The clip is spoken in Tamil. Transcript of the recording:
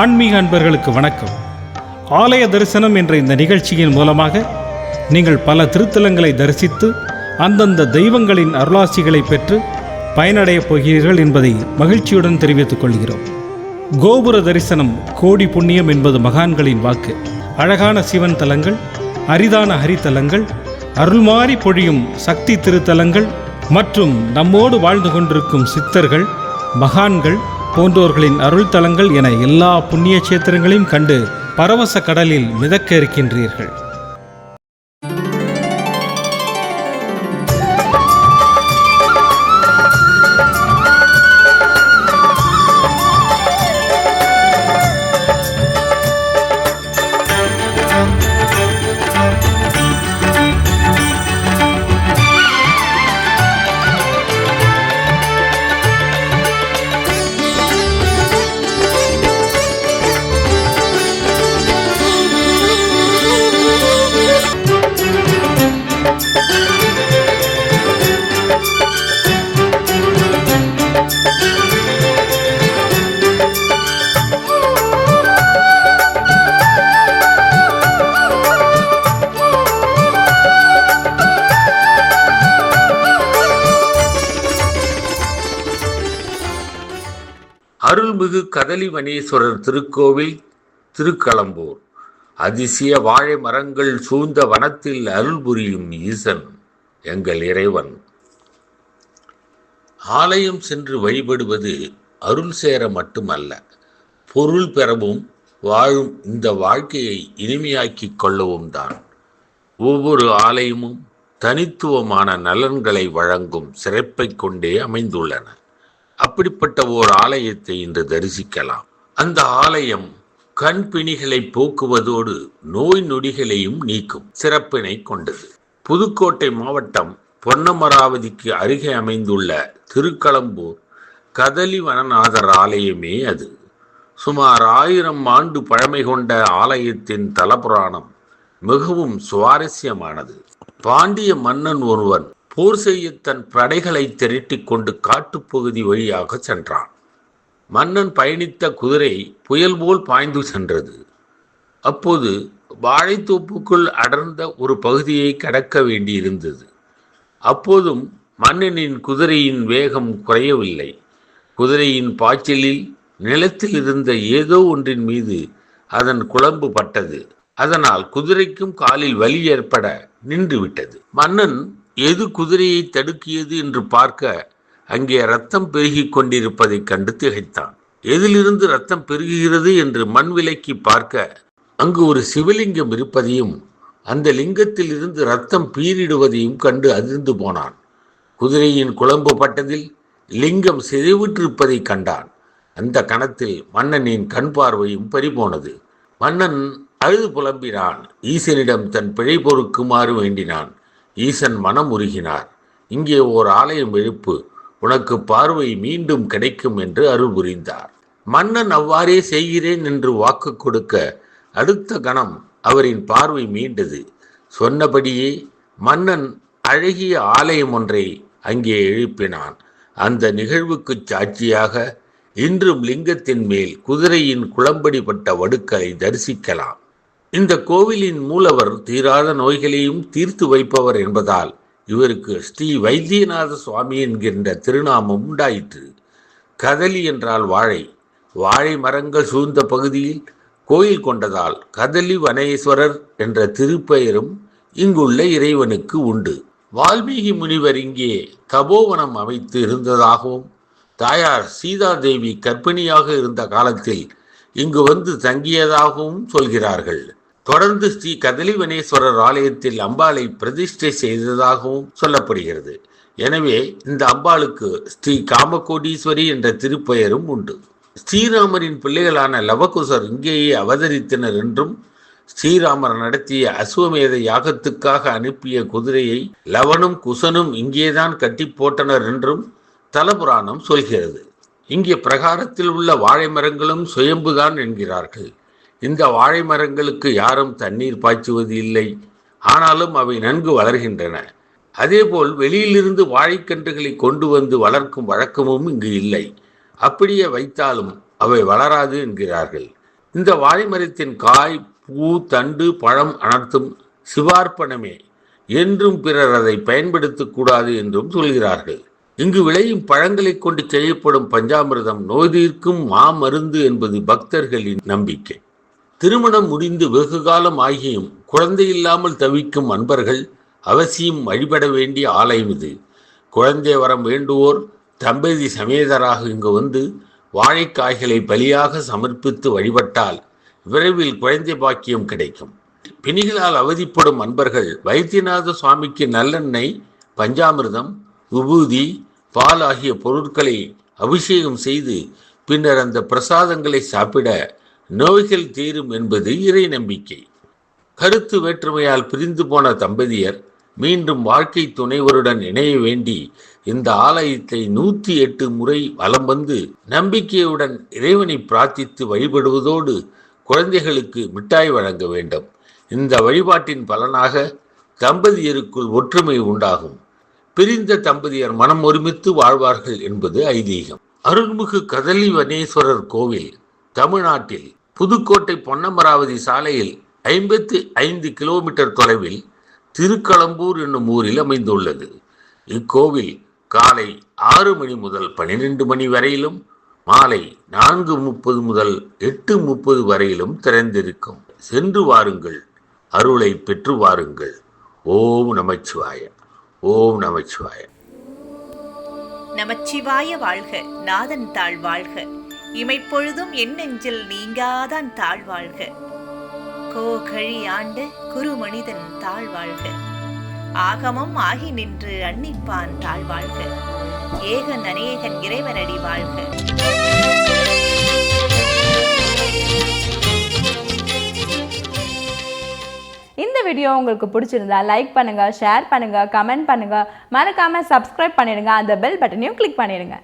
ஆன்மீக அன்பர்களுக்கு வணக்கம். ஆலய தரிசனம் என்ற இந்த நிகழ்ச்சியின் மூலமாக நீங்கள் பல திருத்தலங்களை தரிசித்து அந்தந்த தெய்வங்களின் அருளாசிகளை பெற்று பயனடையப் போகிறீர்கள் என்பதை மகிழ்ச்சியுடன் தெரிவித்துக் கொள்கிறோம். கோபுர தரிசனம் கோடி புண்ணியம் என்பது மகான்களின் வாக்கு. அழகான சிவன் தலங்கள் அரிதான ஹரித்தலங்கள் அருள்மாறி பொழியும் சக்தி திருத்தலங்கள் மற்றும் நம்மோடு வாழ்ந்து கொண்டிருக்கும் சித்தர்கள் மகான்கள் போன்றோர்களின் அருள் தலங்கள் என எல்லா புண்ணிய சேத்திரங்களையும் கண்டு பரவச கடலில் மிதக்க இருக்கின்றீர்கள். அருள்மிகு கதலிவனேஸ்வரர் திருக்கோவில் திருக்களம்பூர் அதிசய வாழை மரங்கள் சூழ்ந்த வனத்தில் அருள் புரியும் ஈசன் எங்கள் இறைவன். ஆலயம் சென்று வழிபடுவது அருள் சேர மட்டுமல்ல பொருள் பெறவும் வாழும் இந்த வாழ்க்கையை இனிமையாக்கிக் கொள்ளவும் தான். ஒவ்வொரு ஆலயமும் தனித்துவமான நலன்களை வழங்கும் சிறப்பைக் கொண்டே அமைந்துள்ளன. அப்படிப்பட்ட ஓர் ஆலயத்தை இன்று தரிசிக்கலாம். அந்த ஆலயம் கண் பிணிகளை போக்குவதோடு நோய் நொடிகளையும் நீக்கும் சிறப்பினை கொண்டது. புதுக்கோட்டை மாவட்டம் பொன்னமராவதிக்கு அருகே அமைந்துள்ள திருக்களம்பூர் கதலி வனநாதர் ஆலயமே அது. சுமார் ஆயிரம் ஆண்டு பழமை கொண்ட ஆலயத்தின் தலபுராணம் மிகவும் சுவாரஸ்யமானது. பாண்டிய மன்னன் ஒருவன் போர் செய்ய தன் படைகளை திரட்டிக் கொண்டு காட்டுப்பகுதி வழியாக சென்றான். மன்னன் பயணித்த குதிரை புயல் போல் பாய்ந்து சென்றது. அப்போது வாழைத்தோப்புக்குள் அடர்ந்த ஒரு பகுதியை கடக்க வேண்டியிருந்தது. அப்போதும் மன்னனின் குதிரையின் வேகம் குறையவில்லை. குதிரையின் பாய்ச்சலில் நிலத்தில் இருந்த ஏதோ ஒன்றின் மீது அதன் குழம்பு பட்டது. அதனால் குதிரைக்கும் காலில் வலி ஏற்பட நின்றுவிட்டது. மன்னன் எது குதிரையை தடுக்கியது என்று பார்க்க அங்கே ரத்தம் பெருகிக் கொண்டிருப்பதைக் கண்டு திகைத்தான். எதிலிருந்து ரத்தம் பெருகுகிறது என்று மண் விலக்கி பார்க்க அங்கு ஒரு சிவலிங்கம் இருப்பதையும் அந்த லிங்கத்தில் இருந்து ரத்தம் பீரிடுவதையும் கண்டு அதிர்ந்து போனான். குதிரையின் குழம்பு பட்டதில் லிங்கம் சிதைவிட்டிருப்பதை கண்டான். அந்த கணத்தில் மன்னனின் கண் பார்வையும் பறிபோனது. மன்னன் அழுது புலம்பினான். ஈசனிடம் தன் பிழை பொறுக்குமாறு வேண்டினான். ஈசன் மனம் உருகினார். இங்கே ஓர் ஆலயம் எழுப்பு உனக்கு பார்வை மீண்டும் கிடைக்கும் என்று அருள் புரிந்தார். மன்னன் அவ்வாறே செய்கிறேன் என்று வாக்கு கொடுக்க அடுத்த கணம் அவரின் பார்வை மீண்டது. சொன்னபடியே மன்னன் அழகிய ஆலயம் ஒன்றை அங்கே எழுப்பினான். அந்த நிகழ்வுக்கு சாட்சியாக இன்றும் லிங்கத்தின் மேல் குதிரையின் குளம்படிப்பட்ட வடுக்களை தரிசிக்கலாம். இந்த கோவிலின் மூலவர் தீராத நோய்களையும் தீர்த்து வைப்பவர் என்பதால் இவருக்கு ஸ்ரீ வைத்தியநாத சுவாமி என்கின்ற திருநாமம் உண்டாயிற்று. கதலி என்றால் வாழை. வாழை மரங்கள் சூழ்ந்த பகுதியில் கோயில் கொண்டதால் கதலி வனேஸ்வரர் என்ற திருப்பெயரும் இங்குள்ள இறைவனுக்கு உண்டு. வால்மீகி முனிவர் இங்கே தபோவனம் அமைத்து இருந்ததாகவும் தாயார் சீதாதேவி கர்ப்பிணியாக இருந்த காலத்தில் இங்கு வந்து தங்கியதாகவும் சொல்கிறார்கள். தொடர்ந்து ஸ்ரீ கதலிவனேஸ்வரர் ஆலயத்தில் அம்பாளை பிரதிஷ்டை செய்ததாகவும் சொல்லப்படுகிறது. எனவே இந்த அம்பாளுக்கு ஸ்ரீ காமகோடீஸ்வரி என்ற திருப்பெயரும் உண்டு. ஸ்ரீராமரின் பிள்ளைகளான லவகுசர் இங்கேயே அவதரித்தனர் என்றும் ஸ்ரீராமர் நடத்திய அசுவமேத யாகத்துக்காக அனுப்பிய குதிரையை லவனும் குசனும் இங்கேதான் கட்டி போட்டனர் என்றும் தலபுராணம் சொல்கிறது. இங்கே பிரகாரத்தில் உள்ள வாழை மரங்களும் சுயம்புதான் என்கிறார்கள். இந்த வாழை மரங்களுக்கு யாரும் தண்ணீர் பாய்ச்சுவது இல்லை. ஆனாலும் அவை நன்கு வளர்கின்றன. அதேபோல் வெளியிலிருந்து வாழைக்கன்றுகளை கொண்டு வந்து வளர்க்கும் வழக்கமும் இங்கு இல்லை. அப்படியே வைத்தாலும் அவை வளராது என்கிறார்கள். இந்த வாழைமரத்தின் காய் பூ தண்டு பழம் அனைத்தும் சிவார்ப்பணமே. என்றும் பிறர் அதை பயன்படுத்தக்கூடாது என்றும் சொல்கிறார்கள். இங்கு விளையும் பழங்களைக் கொண்டு செய்யப்படும் பஞ்சாமிரதம் நோய் தீர்க்கும் மாமருந்து என்பது பக்தர்களின் நம்பிக்கை. திருமணம் முடிந்து வெகு காலம் ஆகியும் குழந்தை இல்லாமல் தவிக்கும் அன்பர்கள் அவசியம் வழிபட வேண்டிய ஆலயம் இது. குழந்தை வரம் வேண்டுவோர் தம்பதி சமேதராக இங்கு வந்து வாழைக்காய்களை பலியாக சமர்ப்பித்து வழிபட்டால் விரைவில் குழந்தை பாக்கியம் கிடைக்கும். பிணிகளால் அவதிப்படும் அன்பர்கள் வைத்தியநாத சுவாமிக்கு நல்லெண்ணெய் பஞ்சாமிர்தம் விபூதி பால் ஆகிய பொருட்களை அபிஷேகம் செய்து பின்னர் அந்த பிரசாதங்களை சாப்பிட நோய்கள் தீரும் என்பது இறை நம்பிக்கை. கருத்து வேற்றுமையால் பிரிந்து போன தம்பதியர் மீண்டும் வாழ்க்கை துணைவருடன் இணைய வேண்டி இந்த ஆலயத்தை நூற்றி எட்டு முறை வலம் வந்து நம்பிக்கையுடன் இறைவனை பிரார்த்தித்து வழிபடுவதோடு குழந்தைகளுக்கு மிட்டாய் வழங்க வேண்டும். இந்த வழிபாட்டின் பலனாக தம்பதியருக்குள் ஒற்றுமை உண்டாகும். பிரிந்த தம்பதியர் மனம் ஒருமித்து வாழ்வார்கள் என்பது ஐதீகம். அருள்மிகு கதலி வனேஸ்வரர் கோவில் தமிழ்நாட்டில் புதுக்கோட்டை பொன்னமராவதி சாலையில் ஐம்பத்தி ஐந்து கிலோமீட்டர் தொலைவில் திருக்களம்பூர் என்னும் ஊரில் அமைந்துள்ளது. இக்கோவில் காலை ஆறு மணி முதல் பன்னிரெண்டு மணி வரையிலும் மாலை நான்கு முப்பது முதல் எட்டு முப்பது வரையிலும் திறந்திருக்கும். சென்று வாருங்கள் அருளை பெற்று வாருங்கள். ஓம் நமச்சிவாய ஓம் நமச்சிவாய. நமச்சிவாய வாழ்க நாதன் தாழ் வாழ்க. இமைப்பொழுதும் என் நெஞ்சில் நீங்காதான் தாழ் வாழ்க கோகழி ஆண்ட குரு மனிதன் தாழ் வாழ்க ஆகமம் ஆகி நின்று அன்னிப்பான் தாழ்வாழ்க. ஏகன் அநேகன் இறைவனடி வாழ்க. இந்த வீடியோ உங்களுக்கு பிடிச்சிருந்தா லைக் பண்ணுங்கள் ஷேர் பண்ணுங்க கமெண்ட் பண்ணுங்க. மறக்காமல் சப்ஸ்கிரைப் பண்ணிடுங்க. அந்த பெல் பட்டனையும் கிளிக் பண்ணிடுங்க.